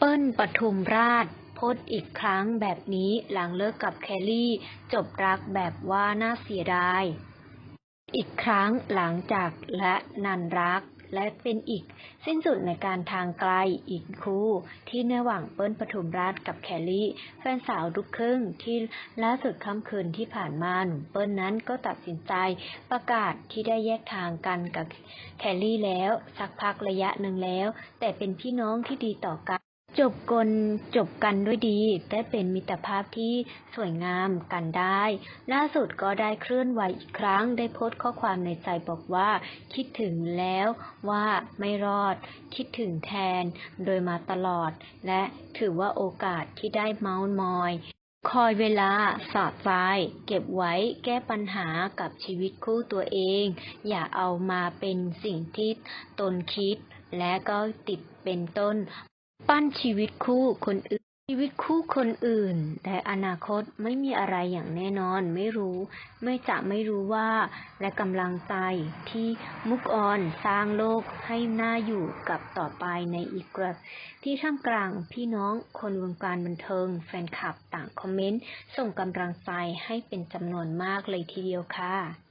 เปิ้ลปทุมราชโพสอีกครั้งแบบนี้หลังเลิกกับแคลรี่ จบรักแบบว่าน่าเสียดาย อีกครั้งหลังจากและนันรักและเป็นอีกสิ้นสุดในการทางไกลอีกคู่ ที่ระหว่างเปิ้ลปทุมราชกับแคลรี่ แฟนสาวลูกครึ่งที่ล่าสุดค่ำคืนที่ผ่านมาหนุ่มเปิ้ลนั้นก็ตัดสินใจประกาศที่ได้แยกทางกันกับแคลรี่แล้ว สักพักระยะหนึ่งแล้ว แต่เป็นพี่น้องที่ดีต่อกัน จบกนจบกันด้วยดี ได้เป็นมิตรภาพที่สวยงามกันได้ ล่าสุดก็ได้เคลื่อนไหวอีกครั้ง ได้โพสต์ข้อความในใจบอกว่า คิดถึงแล้วว่าไม่รอด คิดถึงแทนโดยมาตลอด และถือว่าโอกาสที่ได้เมาส์มอย คอยเวลาสอดทรายเก็บไว้แก้ปัญหากับชีวิตคู่ตัวเอง อย่าเอามาเป็นสิ่งที่ตนคิดและก็ติดเป็นต้น ปั้นชีวิตคู่คนอื่น ชีวิตคู่คนอื่น แต่อนาคตไม่มีอะไรอย่างแน่นอน ไม่รู้ ไม่จะไม่รู้ว่า และกำลังใจที่มุกออนสร้างโลกให้น่าอยู่กับต่อไปในอีกกระที่ท่ามกลางพี่น้องคนวงการบันเทิง แฟนคลับต่างคอมเมนต์ ส่งกำลังใจให้เป็นจำนวนมากเลยทีเดียวค่ะ